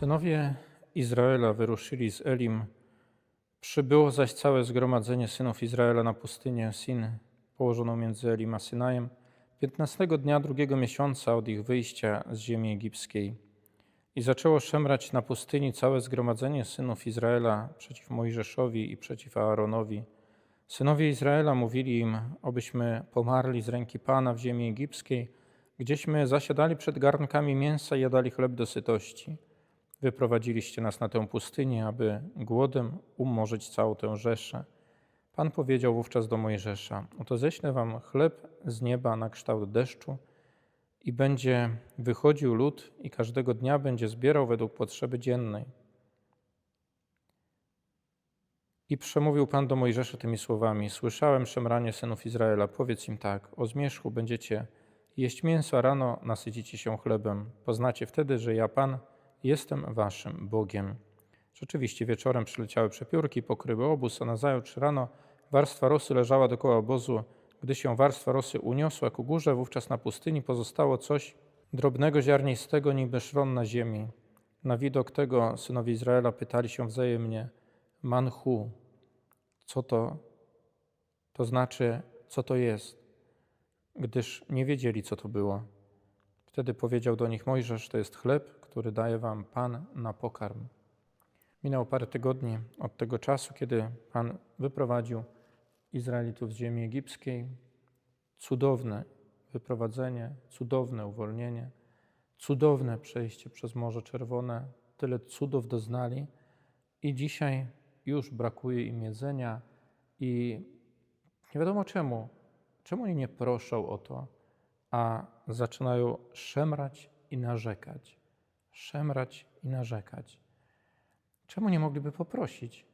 Synowie Izraela wyruszyli z Elim. Przybyło zaś całe zgromadzenie synów Izraela na pustynię Sin, położoną między Elim a Synajem, piętnastego dnia drugiego miesiąca od ich wyjścia z ziemi egipskiej. I zaczęło szemrać na pustyni całe zgromadzenie synów Izraela przeciw Mojżeszowi i przeciw Aaronowi. Synowie Izraela mówili im, obyśmy pomarli z ręki Pana w ziemi egipskiej, gdzieśmy zasiadali przed garnkami mięsa i jadali chleb do sytości. Wyprowadziliście nas na tę pustynię, aby głodem umorzyć całą tę rzeszę. Pan powiedział wówczas do Mojżesza: Oto ześlę wam chleb z nieba na kształt deszczu, i będzie wychodził lud, i każdego dnia będzie zbierał według potrzeby dziennej. I przemówił Pan do Mojżesza tymi słowami: Słyszałem szemranie synów Izraela. Powiedz im tak: O zmierzchu będziecie jeść mięso, a rano nasycicie się chlebem. Poznacie wtedy, że ja, Pan, jestem waszym Bogiem. Rzeczywiście wieczorem przyleciały przepiórki, pokryły obóz, a nazajutrz rano warstwa rosy leżała dokoła obozu. Gdy się warstwa rosy uniosła ku górze, wówczas na pustyni pozostało coś drobnego, ziarnistego, niby szron na ziemi. Na widok tego synowie Izraela pytali się wzajemnie, manchu, co to, to znaczy, co to jest, gdyż nie wiedzieli, co to było. Wtedy powiedział do nich Mojżesz, to jest chleb, który daje wam Pan na pokarm. Minęło parę tygodni od tego czasu, kiedy Pan wyprowadził Izraelitów z ziemi egipskiej. Cudowne wyprowadzenie, cudowne uwolnienie, cudowne przejście przez Morze Czerwone. Tyle cudów doznali i dzisiaj już brakuje im jedzenia i nie wiadomo czemu. Czemu oni nie proszą o to, a zaczynają szemrać i narzekać? Szemrać i narzekać. Czemu nie mogliby poprosić?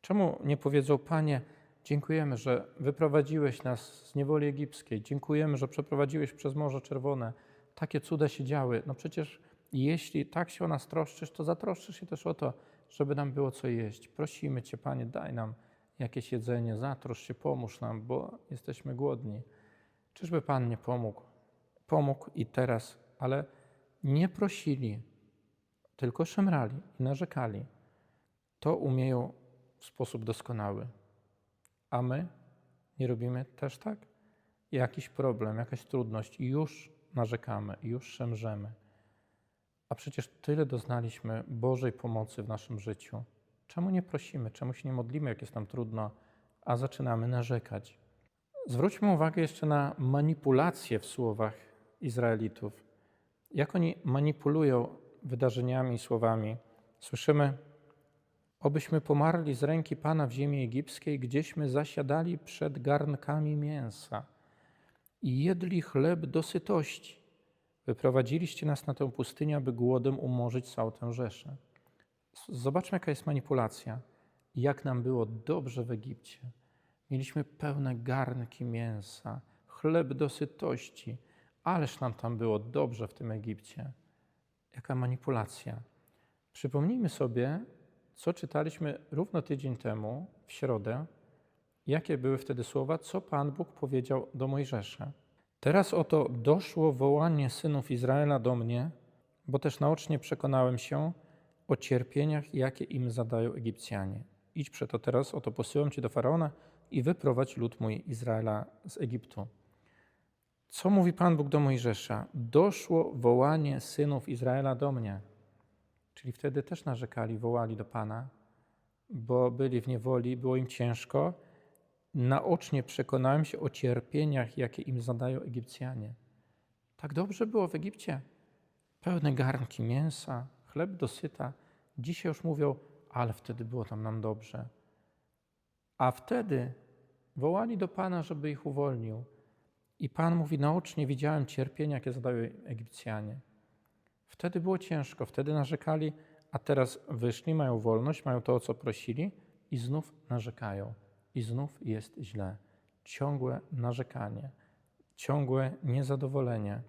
Czemu nie powiedzą, Panie, dziękujemy, że wyprowadziłeś nas z niewoli egipskiej, dziękujemy, że przeprowadziłeś przez Morze Czerwone, takie cuda się działy. No przecież jeśli tak się o nas troszczysz, to zatroszczysz się też o to, żeby nam było co jeść. Prosimy Cię, Panie, daj nam jakieś jedzenie, zatrosz się, pomóż nam, bo jesteśmy głodni. Czyżby Pan nie pomógł? Pomógł i teraz, ale nie prosili, tylko szemrali i narzekali. To umieją w sposób doskonały. A my nie robimy też tak? Jakiś problem, jakaś trudność i już narzekamy, już szemrzemy. A przecież tyle doznaliśmy Bożej pomocy w naszym życiu. Czemu nie prosimy, czemu się nie modlimy, jak jest nam trudno, a zaczynamy narzekać? Zwróćmy uwagę jeszcze na manipulacje w słowach Izraelitów. Jak oni manipulują wydarzeniami i słowami. Słyszymy, obyśmy pomarli z ręki Pana w ziemi egipskiej, gdzieśmy zasiadali przed garnkami mięsa i jedli chleb do sytości. Wyprowadziliście nas na tę pustynię, aby głodem umorzyć całą tę rzeszę. Zobaczmy, jaka jest manipulacja. Jak nam było dobrze w Egipcie. Mieliśmy pełne garnki mięsa, chleb do sytości. Ależ nam tam było dobrze w tym Egipcie. Jaka manipulacja. Przypomnijmy sobie, co czytaliśmy równo tydzień temu, w środę, jakie były wtedy słowa, co Pan Bóg powiedział do Mojżesza. Teraz oto doszło wołanie synów Izraela do mnie, bo też naocznie przekonałem się o cierpieniach, jakie im zadają Egipcjanie. Idź przeto teraz, oto posyłam cię do Faraona i wyprowadź lud mój Izraela z Egiptu. Co mówi Pan Bóg do Mojżesza? Doszło wołanie synów Izraela do mnie. Czyli wtedy też narzekali, wołali do Pana, bo byli w niewoli, było im ciężko. Naocznie przekonałem się o cierpieniach, jakie im zadają Egipcjanie. Tak dobrze było w Egipcie. Pełne garnki mięsa, chleb dosyta. Dzisiaj już mówią, ale wtedy było tam nam dobrze. A wtedy wołali do Pana, żeby ich uwolnił. I Pan mówi, naocznie widziałem cierpienia, jakie zadają Egipcjanie. Wtedy było ciężko, wtedy narzekali, a teraz wyszli, mają wolność, mają to, o co prosili i znów narzekają. I znów jest źle. Ciągłe narzekanie, ciągłe niezadowolenie.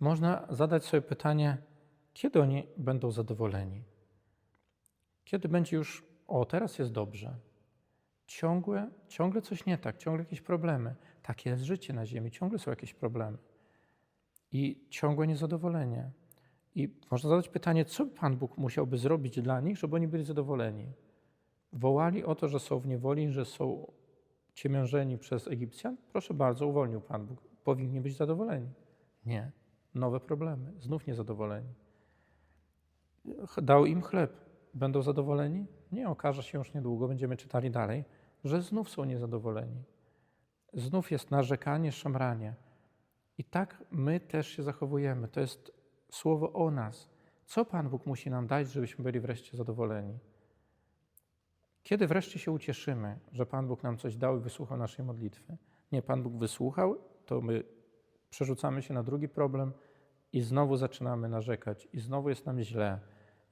Można zadać sobie pytanie, kiedy oni będą zadowoleni? Kiedy będzie już, o teraz jest dobrze. Ciągłe, ciągle coś nie tak, ciągle jakieś problemy. Takie jest życie na ziemi, ciągle są jakieś problemy. I ciągłe niezadowolenie. I można zadać pytanie, co Pan Bóg musiałby zrobić dla nich, żeby oni byli zadowoleni? Wołali o to, że są w niewoli, że są ciemiężeni przez Egipcjan? Proszę bardzo, uwolnił Pan Bóg. Powinni być zadowoleni. Nie. Nowe problemy. Znów niezadowoleni. Dał im chleb. Będą zadowoleni? Nie. Okaże się już niedługo, będziemy czytali dalej, że znów są niezadowoleni. Znów jest narzekanie, szemranie. I tak my też się zachowujemy. To jest słowo o nas. Co Pan Bóg musi nam dać, żebyśmy byli wreszcie zadowoleni? Kiedy wreszcie się ucieszymy, że Pan Bóg nam coś dał i wysłuchał naszej modlitwy? Nie, Pan Bóg wysłuchał, to my przerzucamy się na drugi problem i znowu zaczynamy narzekać, i znowu jest nam źle,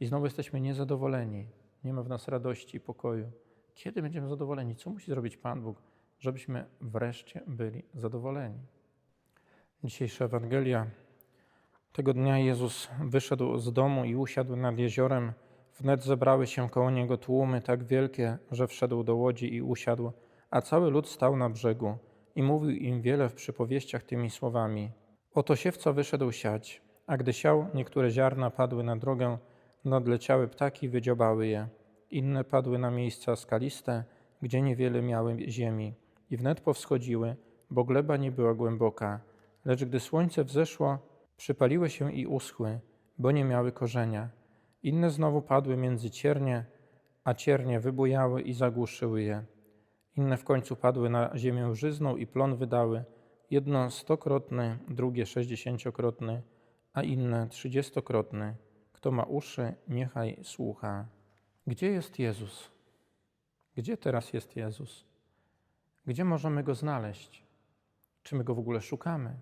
i znowu jesteśmy niezadowoleni. Nie ma w nas radości i pokoju. Kiedy będziemy zadowoleni? Co musi zrobić Pan Bóg, żebyśmy wreszcie byli zadowoleni? Dzisiejsza Ewangelia. Tego dnia Jezus wyszedł z domu i usiadł nad jeziorem. Wnet zebrały się koło niego tłumy tak wielkie, że wszedł do łodzi i usiadł, a cały lud stał na brzegu i mówił im wiele w przypowieściach tymi słowami. Oto siewca wyszedł siać, a gdy siał, niektóre ziarna padły na drogę, nadleciały ptaki, wydziobały je. Inne padły na miejsca skaliste, gdzie niewiele miały ziemi i wnet powschodziły, bo gleba nie była głęboka. Lecz gdy słońce wzeszło, przypaliły się i uschły, bo nie miały korzenia. Inne znowu padły między ciernie, a ciernie wybujały i zagłuszyły je. Inne w końcu padły na ziemię żyzną i plon wydały, jedno stokrotny, drugie sześćdziesięciokrotny, a inne trzydziestokrotny. Kto ma uszy, niechaj słucha. Gdzie jest Jezus? Gdzie teraz jest Jezus? Gdzie możemy Go znaleźć? Czy my Go w ogóle szukamy?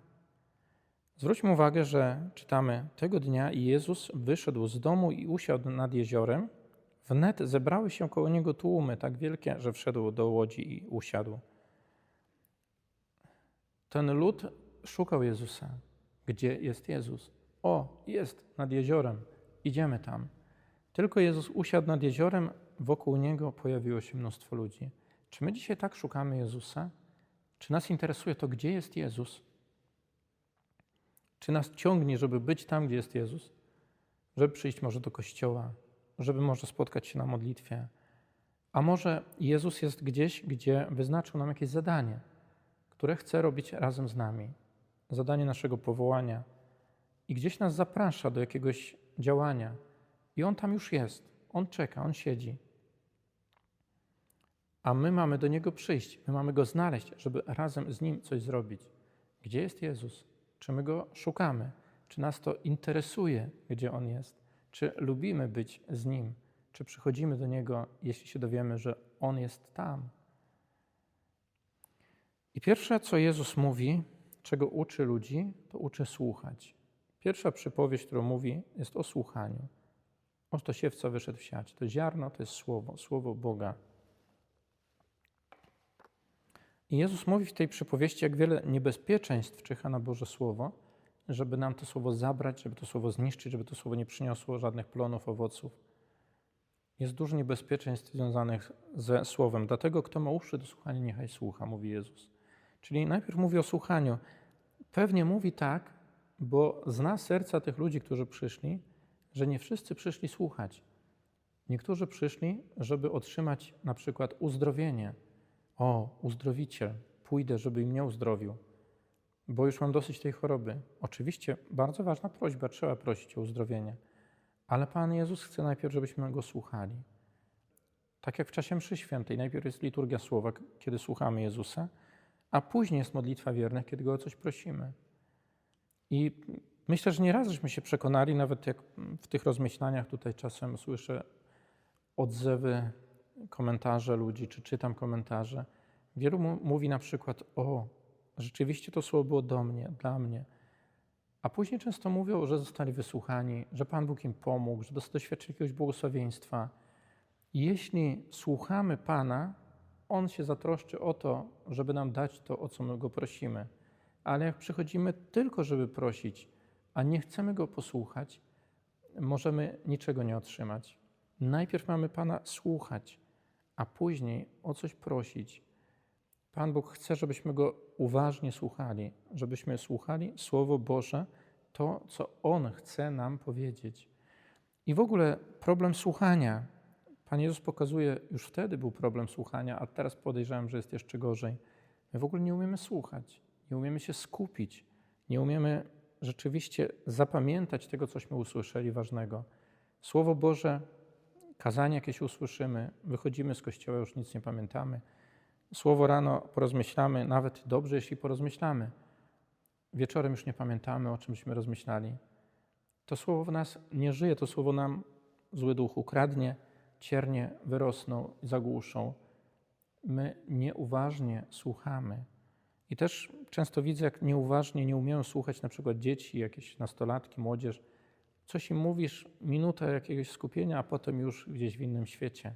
Zwróćmy uwagę, że czytamy tego dnia Jezus wyszedł z domu i usiadł nad jeziorem. Wnet zebrały się koło niego tłumy tak wielkie, że wszedł do łodzi i usiadł. Ten lud szukał Jezusa. Gdzie jest Jezus? O, jest nad jeziorem. Idziemy tam. Tylko Jezus usiadł nad jeziorem, wokół niego pojawiło się mnóstwo ludzi. Czy my dzisiaj tak szukamy Jezusa? Czy nas interesuje to, gdzie jest Jezus? Czy nas ciągnie, żeby być tam, gdzie jest Jezus? Żeby przyjść może do kościoła, żeby może spotkać się na modlitwie. A może Jezus jest gdzieś, gdzie wyznaczył nam jakieś zadanie, które chce robić razem z nami. Zadanie naszego powołania. I gdzieś nas zaprasza do jakiegoś działania. I On tam już jest. On czeka, On siedzi. A my mamy do Niego przyjść, my mamy Go znaleźć, żeby razem z Nim coś zrobić. Gdzie jest Jezus? Czy my Go szukamy? Czy nas to interesuje, gdzie On jest? Czy lubimy być z Nim? Czy przychodzimy do Niego, jeśli się dowiemy, że On jest tam? I pierwsze, co Jezus mówi, czego uczy ludzi, to uczy słuchać. Pierwsza przypowieść, którą mówi, jest o słuchaniu. Oto siewca wyszedł w siać. To ziarno to jest słowo, słowo Boga. I Jezus mówi w tej przypowieści, jak wiele niebezpieczeństw czyha na Boże Słowo, żeby nam to słowo zabrać, żeby to słowo zniszczyć, żeby to słowo nie przyniosło żadnych plonów, owoców. Jest dużo niebezpieczeństw związanych ze słowem. Dlatego, kto ma uszy do słuchania, niechaj słucha, mówi Jezus. Czyli najpierw mówi o słuchaniu. Pewnie mówi tak, bo zna serca tych ludzi, którzy przyszli, że nie wszyscy przyszli słuchać. Niektórzy przyszli, żeby otrzymać na przykład uzdrowienie. O, uzdrowiciel, pójdę, żeby mnie uzdrowił, bo już mam dosyć tej choroby. Oczywiście bardzo ważna prośba, trzeba prosić o uzdrowienie, ale Pan Jezus chce najpierw, żebyśmy Go słuchali. Tak jak w czasie mszy świętej, najpierw jest liturgia słowa, kiedy słuchamy Jezusa, a później jest modlitwa wiernych, kiedy Go o coś prosimy. I myślę, że nieraz żeśmy się przekonali, nawet jak w tych rozmyślaniach tutaj czasem słyszę odzewy, komentarze ludzi, czy czytam komentarze. Wielu mówi na przykład, o, rzeczywiście to słowo było do mnie, dla mnie. A później często mówią, że zostali wysłuchani, że Pan Bóg im pomógł, że doświadczyli jakiegoś błogosławieństwa. Jeśli słuchamy Pana, On się zatroszczy o to, żeby nam dać to, o co my Go prosimy. Ale jak przychodzimy tylko, żeby prosić, a nie chcemy Go posłuchać, możemy niczego nie otrzymać. Najpierw mamy Pana słuchać, a później o coś prosić. Pan Bóg chce, żebyśmy Go uważnie słuchali, żebyśmy słuchali Słowo Boże to, co On chce nam powiedzieć. I w ogóle problem słuchania. Pan Jezus pokazuje, już wtedy był problem słuchania, a teraz podejrzewam, że jest jeszcze gorzej. My w ogóle nie umiemy słuchać, nie umiemy się skupić, nie umiemy rzeczywiście zapamiętać tego, cośmy usłyszeli ważnego. Słowo Boże, kazanie jakieś usłyszymy, wychodzimy z kościoła, już nic nie pamiętamy. Słowo rano porozmyślamy, nawet dobrze, jeśli porozmyślamy. Wieczorem już nie pamiętamy, o czymśmy rozmyślali. To słowo w nas nie żyje, to słowo nam zły duch ukradnie, ciernie wyrosną, zagłuszą. My nieuważnie słuchamy. I też często widzę, jak nieuważnie nie umieją słuchać na przykład dzieci, jakieś nastolatki, młodzież. Coś im mówisz, minuta jakiegoś skupienia, a potem już gdzieś w innym świecie.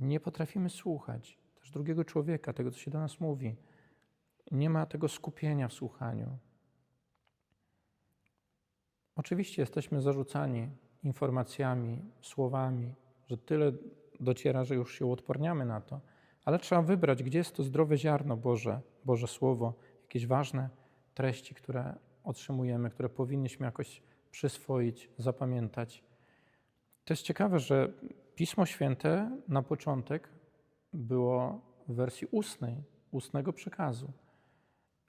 Nie potrafimy słuchać też drugiego człowieka, tego, co się do nas mówi. Nie ma tego skupienia w słuchaniu. Oczywiście jesteśmy zarzucani informacjami, słowami, że tyle dociera, że już się uodporniamy na to, ale trzeba wybrać, gdzie jest to zdrowe ziarno Boże, Boże Słowo, jakieś ważne treści, które otrzymujemy, które powinniśmy jakoś przyswoić, zapamiętać. To jest ciekawe, że Pismo Święte na początek było w wersji ustnej, ustnego przekazu.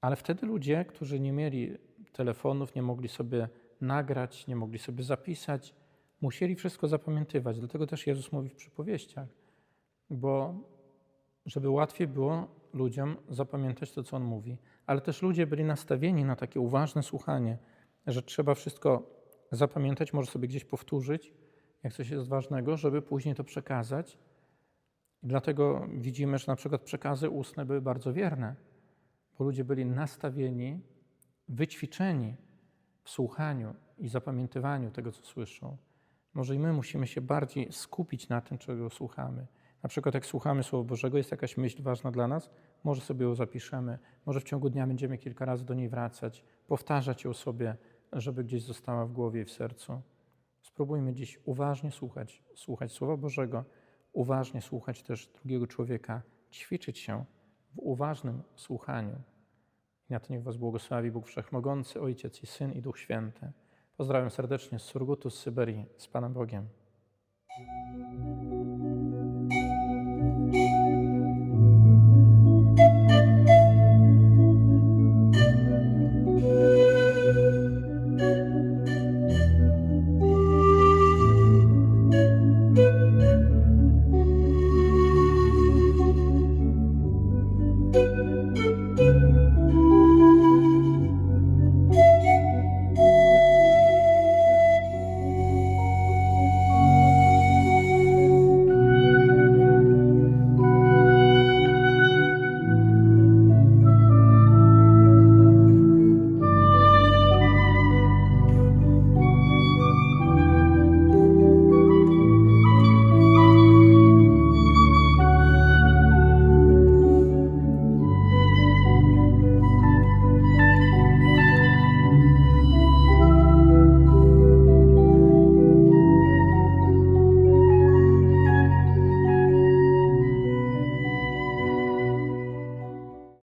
Ale wtedy ludzie, którzy nie mieli telefonów, nie mogli sobie nagrać, nie mogli sobie zapisać, musieli wszystko zapamiętywać. Dlatego też Jezus mówi w przypowieściach, bo żeby łatwiej było ludziom zapamiętać to, co On mówi. Ale też ludzie byli nastawieni na takie uważne słuchanie, że trzeba wszystko zapamiętać, może sobie gdzieś powtórzyć, jak coś jest ważnego, żeby później to przekazać. I dlatego widzimy, że na przykład przekazy ustne były bardzo wierne, bo ludzie byli nastawieni, wyćwiczeni w słuchaniu i zapamiętywaniu tego, co słyszą. Może i my musimy się bardziej skupić na tym, czego słuchamy. Na przykład, jak słuchamy Słowa Bożego, jest jakaś myśl ważna dla nas, może sobie ją zapiszemy, może w ciągu dnia będziemy kilka razy do niej wracać, powtarzać ją sobie, żeby gdzieś została w głowie i w sercu. Spróbujmy dziś uważnie słuchać, słuchać Słowa Bożego, uważnie słuchać też drugiego człowieka, ćwiczyć się w uważnym słuchaniu. I na to niech Was błogosławi Bóg Wszechmogący, Ojciec i Syn i Duch Święty. Pozdrawiam serdecznie z Surgutu, z Syberii, z Panem Bogiem.